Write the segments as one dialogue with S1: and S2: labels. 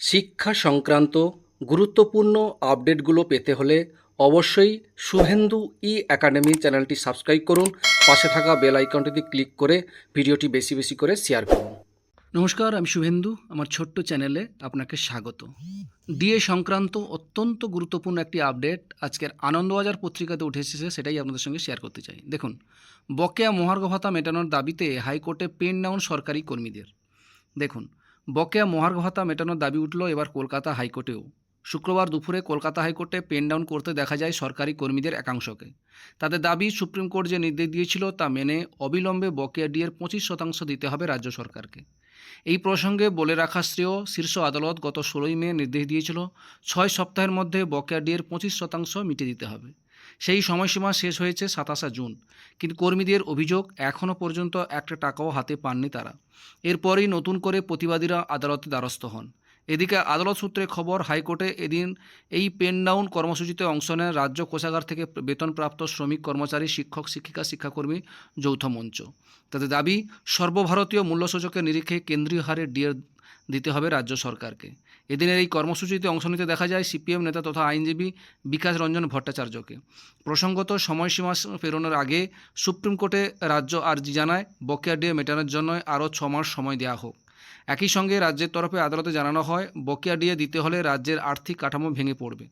S1: শিক্ষা সংক্রান্ত গুরুত্বপূর্ণ আপডেটগুলো পেতে হলে অবশ্যই শুভেন্দু ই একাডেমি চ্যানেলটি সাবস্ক্রাইব করুন। পাশে থাকা বেল আইকনটিতে ক্লিক করে ভিডিওটি বেশি বেশি করে শেয়ার করুন। নমস্কার, আমি শুভেন্দু। আমার ছোট্ট চ্যানেলে আপনাকে স্বাগত। ডিএ সংক্রান্ত অত্যন্ত গুরুত্বপূর্ণ একটি আপডেট আজকের আনন্দবাজার পত্রিকাতে উঠে এসেছে, সেটাই আপনাদের সঙ্গে শেয়ার করতে চাই। দেখুন, বকেয়া মহার্ঘ ভাতা মেটানোর দাবিতে হাইকোর্টে পেন ডাউন সরকারি কর্মীদের। দেখুন বকেয়া মহার্ঘ ভাতা মেটানোর দাবি উঠল এবার কলকাতা হাইকোর্টেও। শুক্রবার দুপুরে কলকাতা হাইকোর্টে পেন ডাউন করতে দেখা যায় সরকারি কর্মীদের একাংশকে। তাদের দাবি সুপ্রিম কোর্ট যে নির্দেশ দিয়েছিল তা মেনে অবিলম্বে বকেয়া ডিয়ের পঁচিশ শতাংশ দিতে হবে রাজ্য সরকারকে। এই প্রসঙ্গে বলে রাখা শ্রেয়, শীর্ষ আদালত গত ষোলোই মে নির্দেশ দিয়েছিল, ছয় সপ্তাহের মধ্যে বকেয়া ডিয়ের পঁচিশ শতাংশ মিটিয়ে দিতে হবে। সেই সময়সীমা শেষ হয়েছে সাতাশা জুন। কিন্তু কর্মীদের অভিযোগ এখনও পর্যন্ত একটা টাকাও হাতে পাননি তারা। এরপরই নতুন করে প্রতিবাদীরা আদালতে দ্বারস্থ হন। এদিকে আদালত সূত্রে খবর, হাইকোর্টে এদিন এই পেন ডাউন কর্মসূচিতে অংশ নেন রাজ্য কোষাগার থেকে বেতনপ্রাপ্ত শ্রমিক কর্মচারী, শিক্ষক, শিক্ষিকা, শিক্ষাকর্মী, যৌথ মঞ্চ। তাদের দাবি, সর্বভারতীয় মূল্যসূচকের নিরিখে কেন্দ্রীয় হারে ডিএর দিতে হবে রাজ্য সরকারকে। এদিনের এই কর্মসূচিতে অংশ নিতে দেখা যায় সিপিএম নেতা তথা আইনজীবী বিকাশ রঞ্জন ভট্টাচার্যকে। প্রসঙ্গত, সময়সীমা পেরোনোর আগে সুপ্রিম কোর্টে রাজ্য আর্জি জানায়, বকেয়া ডিএ মেটানোর জন্য আরও ছ মাস সময় দেওয়া হোক। একই সঙ্গে রাজ্যের তরফে আদালতে জানানো হয়, বকেয়া ডিএ দিতে হলে রাজ্যের আর্থিক কাঠামো ভেঙে পড়বে।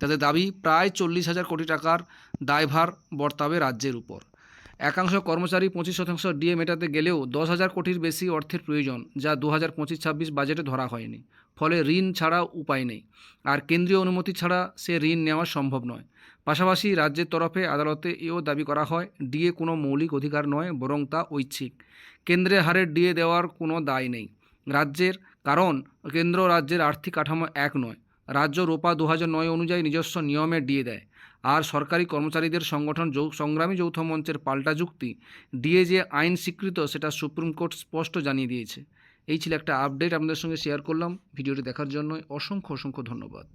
S1: তাদের দাবি, প্রায় চল্লিশ হাজার কোটি টাকার দায়ভার বর্তাবে রাজ্যের উপর। একাংশ কর্মচারী পঁচিশ শতাংশ ডিএ মেটাতে গেলেও দশ হাজার কোটির বেশি অর্থের প্রয়োজন, যা দু হাজার পঁচিশ ছাব্বিশ বাজেটে ধরা হয়নি। ফলে ঋণ ছাড়া উপায় নেই। আর কেন্দ্রীয় অনুমতি ছাড়া সে ঋণ নেওয়া সম্ভব নয়। পাশাপাশি রাজ্যের তরফে আদালতে এও দাবি করা হয়, ডিএ কোনো মৌলিক অধিকার নয়, বরং তা ঐচ্ছিক। কেন্দ্রের হারে ডিএ দেওয়ার কোনো দায় নেই। রাজ্যের, কারণ কেন্দ্র রাজ্যের আর্থিক কাঠামো এক নয়। রাজ্য রোপা দু নয় অনুযায়ী নিজস্ব নিয়মে ডিএ দেয়। আর সরকারি কর্মচারীদের সংগঠন যৌ সংগ্রামী যৌথ মঞ্চের পাল্টা যুক্তি ডিএ যে আইন স্বীকৃত, সেটা সুপ্রিম কোর্ট স্পষ্ট জানিয়ে দিয়েছে। এই ছিল একটা আপডেট আপনাদের সঙ্গে শেয়ার করলাম। ভিডিওটি দেখার জন্য অসংখ্য অসংখ্য ধন্যবাদ।